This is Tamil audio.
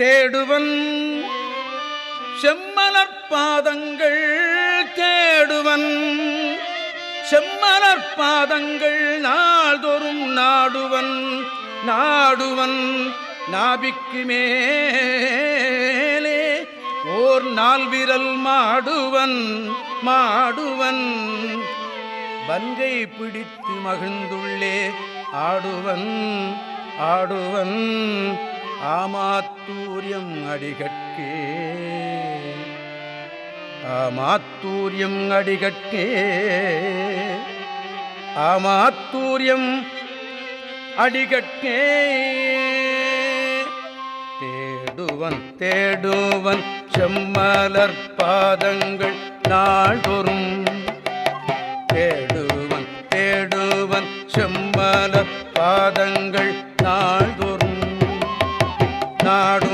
தேடுவன். செம்மலற்பாதங்கள் தேடுவன். செம்மலற்பாதங்கள் நாள்தோறும் நாடுவன். நாடுவன் நாபிக்கு மேலே. ஓர் நாள் விரல் மாடுவன் மாடுவன். பங்கை பிடித்து மகிழ்ந்துள்ளே ஆடுவன் ஆடுவன். ஆமாத்தூரியம் அடிகட்கே ஆமாத்தூரியம் அடிகட்கே ஆமாத்தூரியம் அடிகட்கே தேடுவன் தேடுவன் செம்மலர் பாதங்கள் நாள்தோறும். தேடுவன் தேடுவன் செம்மலர் பாதங்கள் ನಾಡು